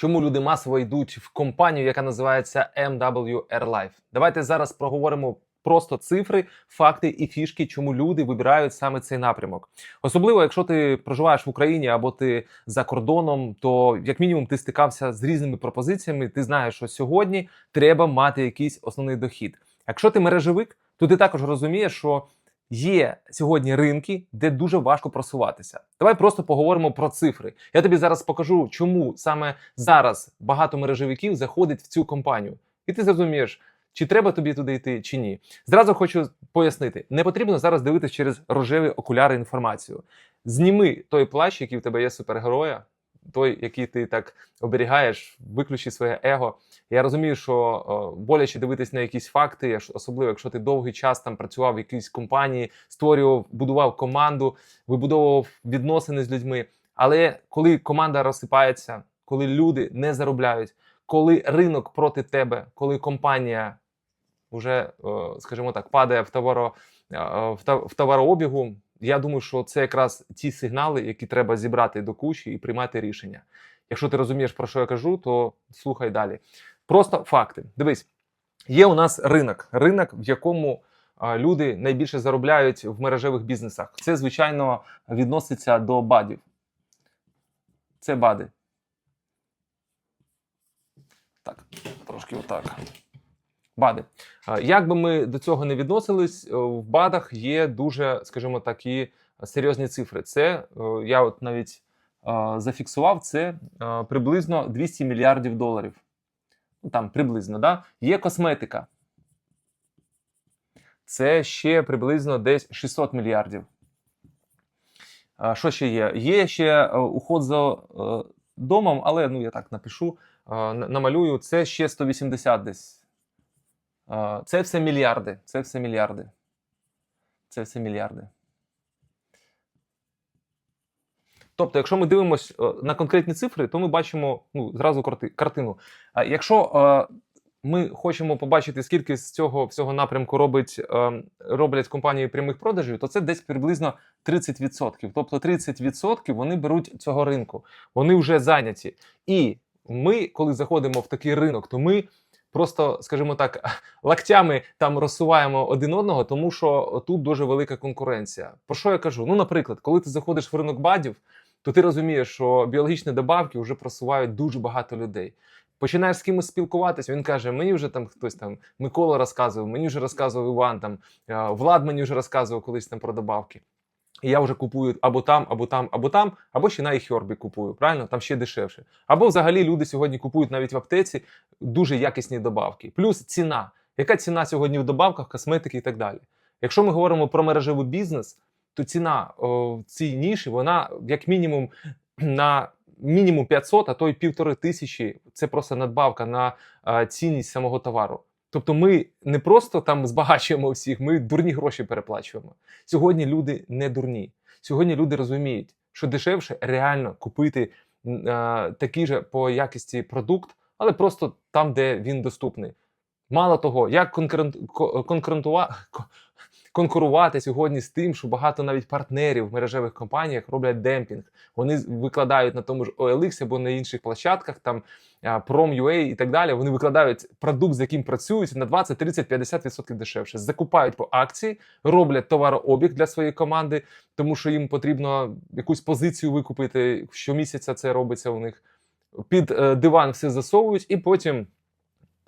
чому люди масово йдуть в компанію, яка називається MW Airlife. Давайте зараз проговоримо просто цифри, факти і фішки, чому люди вибирають саме цей напрямок. Особливо, якщо ти проживаєш в Україні або ти за кордоном, то як мінімум ти стикався з різними пропозиціями. Ти знаєш, що сьогодні треба мати якийсь основний дохід. Якщо ти мережевик, то ти також розумієш, що є сьогодні ринки, де дуже важко просуватися. Давай просто поговоримо про цифри. Я тобі зараз покажу, чому саме зараз багато мережевиків заходить в цю компанію, і ти зрозумієш. Чи треба тобі туди йти, чи ні? Зразу хочу пояснити: не потрібно зараз дивитися через рожеві окуляри інформацію. Зніми той плащ, який в тебе є супергероя, той, який ти так оберігаєш, виключи своє его. Я розумію, що боляче дивитись на якісь факти, особливо якщо ти довгий час там працював в якійсь компанії, створював, будував команду, вибудовував відносини з людьми. Але коли команда розсипається, коли люди не заробляють, коли ринок проти тебе, коли компанія вже, е, скажімо так, падає в товаро е, в товарообігу. Я думаю, що це якраз ті сигнали, які треба зібрати до кучі і приймати рішення. Якщо ти розумієш, про що я кажу, то слухай далі. Просто факти. Дивись, є у нас ринок, ринок, в якому люди найбільше заробляють в мережевих бізнесах. Це, звичайно, відноситься до бадів. Це бади. Так, трошки отак. Бади. Як би ми до цього не відносились, е, в БАДах є дуже, скажімо, такі серйозні цифри. Це е, я от навіть зафіксував це приблизно 200 мільярдів доларів. Ну, Там приблизно, да? Є косметика. Це ще приблизно десь 600 мільярдів. Що ще є? Є ще е, уход за домом, але ну я так напишу, намалюю. Це ще 180 десь. Е, Це все мільярди. Це все мільярди. Це все мільярди. Тобто, якщо ми дивимося на конкретні цифри, то ми бачимо ну, зразу картину. А якщо е, ми хочемо побачити, скільки з цього всього напрямку робить, е, роблять компанії прямих продажів, то це десь приблизно 30%. Тобто 30% вони беруть цього ринку, вони вже зайняті. І ми, коли заходимо в такий ринок, то ми просто, скажімо так, лактями там розсуваємо один одного, тому що тут дуже велика конкуренція. Про що я кажу? Ну, наприклад, коли ти заходиш в ринок бадів, то ти розумієш, що біологічні добавки вже просувають дуже багато людей. Починаєш з кимось спілкуватися, він каже: мені вже там хтось там Микола розказував, мені вже розказував Іван там, е, Влад мені вже розказував колись там про добавки. І я вже купую або там, або там, або там, або ще на iHerb купую. Правильно? Там ще дешевше. Або взагалі люди сьогодні купують навіть в аптеці дуже якісні добавки. Плюс ціна. Яка ціна сьогодні в добавках, косметики і так далі? Якщо ми говоримо про мережевий бізнес, то ціна в цій ніші, вона як мінімум на мінімум 500, а то й півтори тисячі. Це просто надбавка на цінність самого товару. Тобто ми не просто там збагачуємо всіх, ми дурні гроші переплачуємо. Сьогодні люди не дурні. Сьогодні люди розуміють, що дешевше реально купити е, такий же по якості продукт, але просто там, де він доступний. Мало того, як конкурент, ко- конкурентува- ко- конкурувати сьогодні з тим, що багато навіть партнерів в мережевих компаніях роблять демпінг. Вони викладають на тому ж OLX або на інших площадках, там Prom.ua і так далі. Вони викладають продукт, з яким працюють на 20, 30, 50% дешевше. Закупають по акції, роблять товарообіг для своєї команди, тому що їм потрібно якусь позицію викупити. Щомісяця це робиться у них. Під е, диван все засовують і потім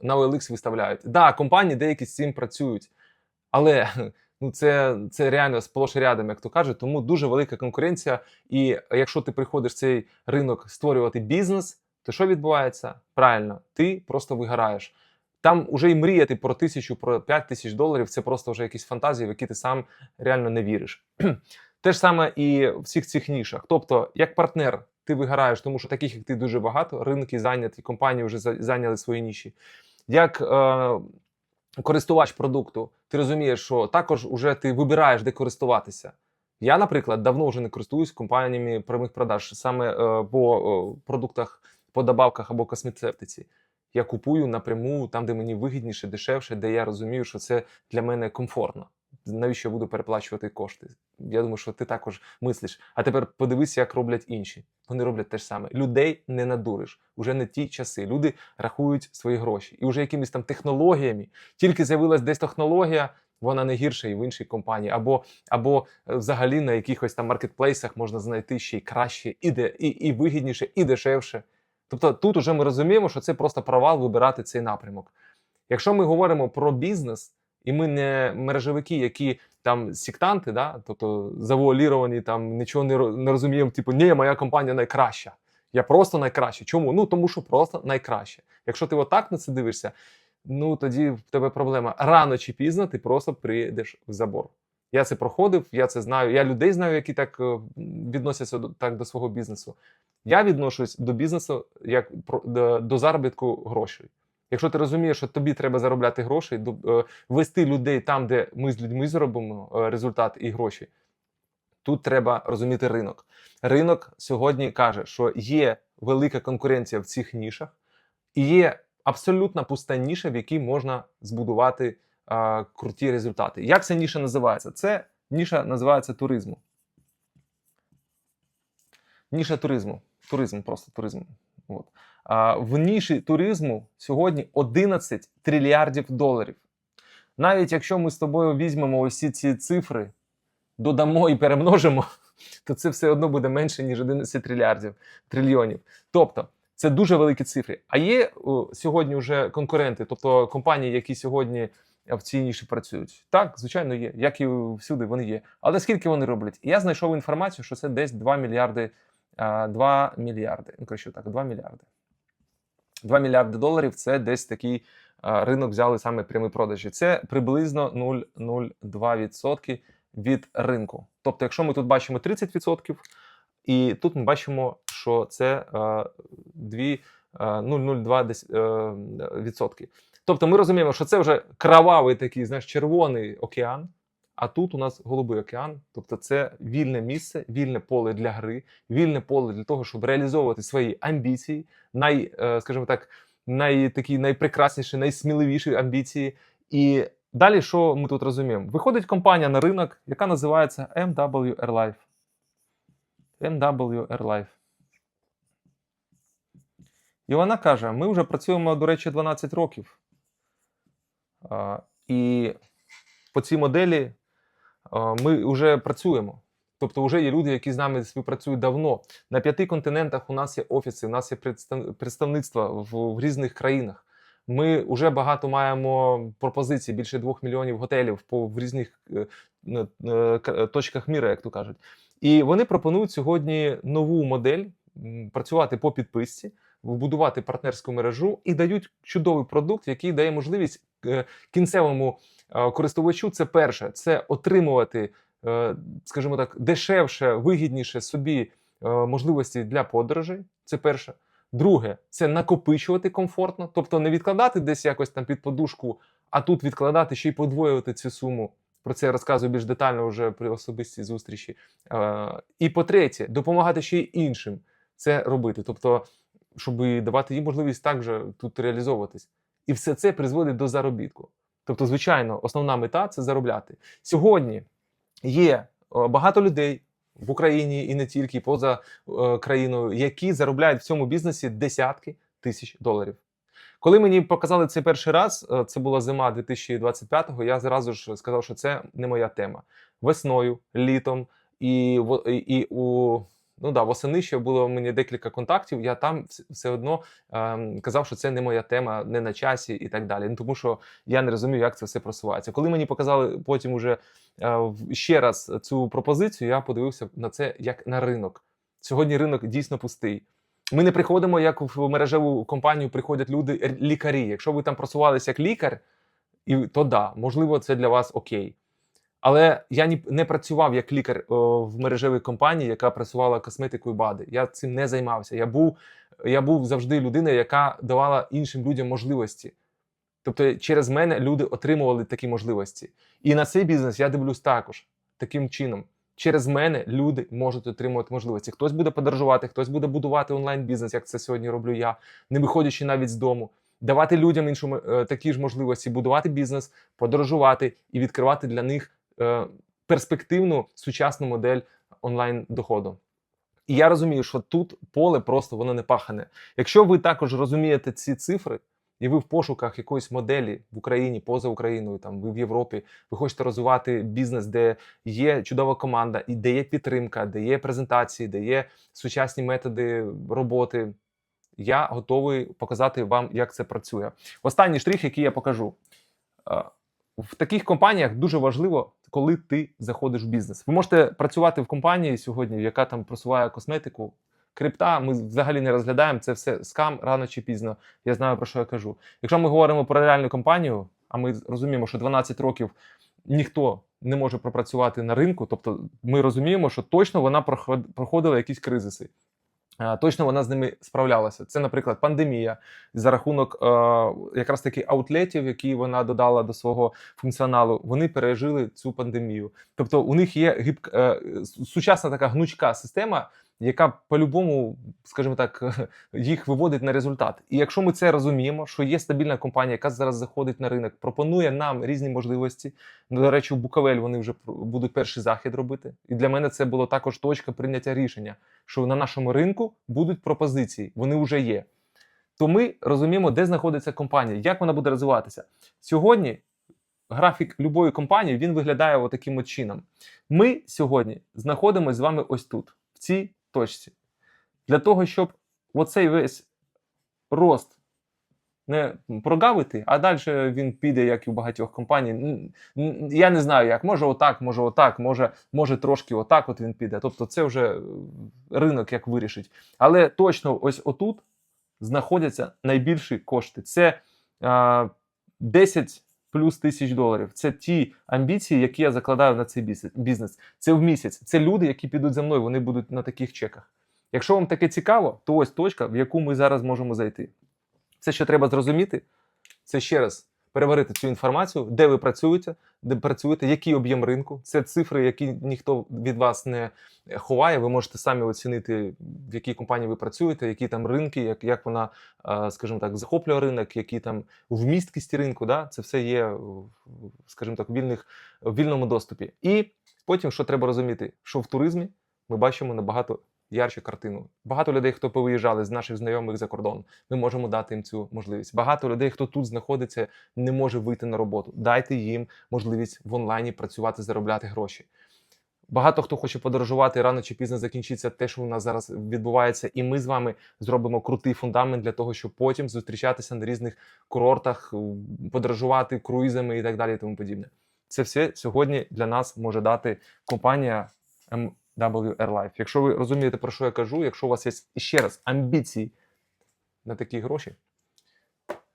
на OLX виставляють. Да, компанії деякі з цим працюють, але ну це, це реально сплош і рядом, як то кажуть. Тому дуже велика конкуренція. І якщо ти приходиш в цей ринок створювати бізнес, то що відбувається? Правильно, ти просто вигораєш. Там уже і мріяти про тисячу, про п'ять тисяч доларів це просто вже якісь фантазії, в які ти сам реально не віриш. Те ж саме і в всіх цих нішах. Тобто, як партнер, ти вигораєш, тому що таких, як ти, дуже багато. Ринки зайняті, компанії вже зайняли свої ніші. Як е, користувач продукту, ти розумієш, що також уже ти вибираєш, де користуватися. Я, наприклад, давно вже не користуюсь компаніями прямих продаж саме е, по е, продуктах, по добавках або космецевтиці. Я купую напряму там, де мені вигідніше, дешевше, де я розумію, що це для мене комфортно. Навіщо я буду переплачувати кошти? Я думаю, що ти також мислиш. А тепер подивися, як роблять інші. Вони роблять те ж саме. Людей не надуриш. Уже не ті часи. Люди рахують свої гроші. І вже якимись там технологіями. Тільки з'явилась десь технологія, вона не гірша і в іншій компанії. Або, або е, взагалі на якихось там маркетплейсах можна знайти ще й краще, і, де, і, і вигідніше, і дешевше. Тобто тут уже ми розуміємо, що це просто провал вибирати цей напрямок. Якщо ми говоримо про бізнес, і ми не мережевики, які там сектанти, да, тобто завуаліровані, там нічого не, не розуміємо, типу, ні, моя компанія найкраща. Я просто найкраща. Чому? Ну тому що просто найкраще. Якщо ти отак на це дивишся, ну тоді в тебе проблема. Рано чи пізно ти просто прийдеш в забор. Я це проходив, я це знаю. Я людей знаю, які так е, відносяться так до свого бізнесу. Я відношусь до бізнесу як до заробітку грошей. Якщо ти розумієш, що тобі треба заробляти гроші, е, вести людей там, де ми з людьми зробимо е, результат і гроші, тут треба розуміти ринок. Ринок сьогодні каже, що є велика конкуренція в цих нішах, і є абсолютно пуста ніша, в якій можна збудувати е, круті результати. Як ця ніша називається? Це ніша називається туризму. Ніша туризму. Туризм, просто туризм. От. В ніші туризму сьогодні 11 трильярдів доларів. Навіть якщо ми з тобою візьмемо усі ці цифри, додамо і перемножимо, то це все одно буде менше, ніж 11 трильярдів, трильйонів. Тобто, це дуже великі цифри. А є сьогодні вже конкуренти, тобто компанії, які сьогодні в цій ніші працюють. Так, звичайно, є, як і всюди вони є. Але скільки вони роблять? Я знайшов інформацію, що це десь 2 мільярди. 2 мільярди. Ну, коротше, так, 2 мільярди. 2 мільярди доларів це десь такий ринок взяли саме прямі продажі. Це приблизно 0,02% від ринку. Тобто, якщо ми тут бачимо 30%, і тут ми бачимо, що це а, дві, а, 0,02 десь, е. Тобто ми розуміємо, що це вже кровавий такий, знаєш, червоний океан. А тут у нас голубий океан, тобто це вільне місце, вільне поле для гри, вільне поле для того, щоб реалізовувати свої амбіції, най, е, скажімо так, най, такі найпрекрасніші, найсміливіші амбіції. І далі, що ми тут розуміємо? Виходить компанія на ринок, яка називається MW Airlife. MW Airlife. І вона каже: ми вже працюємо, до речі, 12 років. І по цій моделі ми вже працюємо. Тобто, вже є люди, які з нами співпрацюють давно. На п'яти континентах у нас є офіси, у нас є представ- представництва в, в різних країнах. Ми вже багато маємо пропозицій, більше двох мільйонів готелів по в різних е, е, точках міра, як то кажуть. І вони пропонують сьогодні нову модель працювати по підписці, вбудувати партнерську мережу і дають чудовий продукт, який дає можливість е, кінцевому користувачу. Це перше, це отримувати, е, скажімо так, дешевше, вигідніше собі е, можливості для подорожей. Це перше. Друге, це накопичувати комфортно, тобто не відкладати десь якось там під подушку, а тут відкладати ще й подвоювати цю суму. Про це я розказую більш детально вже при особистій зустрічі. Е, І по-третє, допомагати ще й іншим це робити. Тобто, щоб давати їм можливість також тут реалізовуватись. І все це призводить до заробітку. Тобто, звичайно, основна мета це заробляти. Сьогодні є е, багато людей в Україні і не тільки поза е, країною, які заробляють в цьому бізнесі десятки тисяч доларів. Коли мені показали це перший раз, е, це була зима 2025-го, я зразу ж сказав, що це не моя тема. Весною, літом і, і, і у ну да, восени ще було мені декілька контактів. Я там все одно ем, казав, що це не моя тема, не на часі і так далі. Ну тому що я не розумію, як це все просувається. Коли мені показали потім уже е, ще раз цю пропозицію, я подивився на це як на ринок. Сьогодні ринок дійсно пустий. Ми не приходимо, як в мережеву компанію приходять люди, лікарі. Якщо ви там просувалися як лікар, і то да, можливо, це для вас окей. Але я ні- не працював як лікар в мережевій компанії, яка працювала косметику і БАДи. Я цим не займався. Я був, я був завжди людиною, яка давала іншим людям можливості. Тобто, через мене люди отримували такі можливості. І на цей бізнес я дивлюсь також таким чином. Через мене люди можуть отримувати можливості. Хтось буде подорожувати, хтось буде будувати онлайн-бізнес, як це сьогодні роблю я, не виходячи навіть з дому, давати людям іншу м- е, такі ж можливості, будувати бізнес, подорожувати і відкривати для них перспективну сучасну модель онлайн доходу. І я розумію, що тут поле просто воно не пахане. Якщо ви також розумієте ці цифри, і ви в пошуках якоїсь моделі в Україні, поза Україною, там ви в Європі, ви хочете розвивати бізнес, де є чудова команда, і де є підтримка, де є презентації, де є сучасні методи роботи. Я готовий показати вам, як це працює. Останній штрих, який я покажу. Е, В таких компаніях дуже важливо, коли ти заходиш в бізнес. Ви можете працювати в компанії сьогодні, яка там просуває косметику. Крипта ми взагалі не розглядаємо. Це все скам рано чи пізно. Я знаю про що я кажу. Якщо ми говоримо про реальну компанію, а ми розуміємо, що 12 років ніхто не може пропрацювати на ринку, тобто ми розуміємо, що точно вона проход- проходила якісь кризиси. Е, Точно вона з ними справлялася. Це, наприклад, пандемія за рахунок е, якраз таки аутлетів, які вона додала до свого функціоналу. Вони пережили цю пандемію. Тобто, у них є гибк, е, сучасна така гнучка система, яка по-любому, скажімо так, їх виводить на результат. І якщо ми це розуміємо, що є стабільна компанія, яка зараз заходить на ринок, пропонує нам різні можливості. Ну, До речі, у Буковель вони вже будуть перший захід робити. І для мене це було також точка прийняття рішення, що на нашому ринку будуть пропозиції, вони вже є. То ми розуміємо, де знаходиться компанія, як вона буде розвиватися. Сьогодні графік любої компанії він виглядає отаким от чином. Ми сьогодні знаходимося з вами ось тут, в точці. Для того, щоб оцей весь рост не прогавити, а далі він піде, як і в багатьох компаній. Я не знаю як. Може отак, може отак, може, може трошки отак от він піде. Тобто це вже ринок як вирішить. Але точно ось отут знаходяться найбільші кошти. Це а, 10 плюс тисяч доларів. Це ті амбіції, які я закладаю на цей бізнес. Це в місяць. Це люди, які підуть за мною, вони будуть на таких чеках. Якщо вам таке цікаво, то ось точка, в яку ми зараз можемо зайти. Все, що треба зрозуміти, це ще раз переварити цю інформацію, де ви працюєте, де працюєте, який об'єм ринку. Це цифри, які ніхто від вас не ховає. Ви можете самі оцінити, в якій компанії ви працюєте, які там ринки, як, як вона, скажімо так, захоплює ринок, які там вмісткість ринку. Да? Це все є, скажімо так, вільних, в вільному доступі. І потім, що треба розуміти, що в туризмі ми бачимо набагато ярче картину. Багато людей, хто повиїжджали з наших знайомих за кордон, ми можемо дати їм цю можливість. Багато людей, хто тут знаходиться, не може вийти на роботу. Дайте їм можливість в онлайні працювати, заробляти гроші. Багато хто хоче подорожувати рано чи пізно закінчиться те, що у нас зараз відбувається, і ми з вами зробимо крутий фундамент для того, щоб потім зустрічатися на різних курортах, подорожувати круїзами і так далі, і тому подібне. Це все сьогодні для нас може дати компанія MW Airlife. Якщо ви розумієте, про що я кажу, якщо у вас є ще раз амбіції на такі гроші,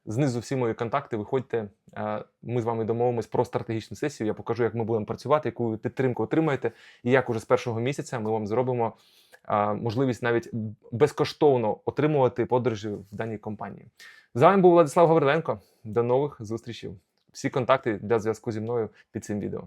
знизу всі мої контакти, виходьте. Ми з вами домовимось про стратегічну сесію. Я покажу, як ми будемо працювати, яку підтримку отримаєте, і як уже з першого місяця ми вам зробимо можливість навіть безкоштовно отримувати подорожі в даній компанії. З вами був Владислав Гавриленко. До нових зустрічей. Всі контакти для зв'язку зі мною під цим відео.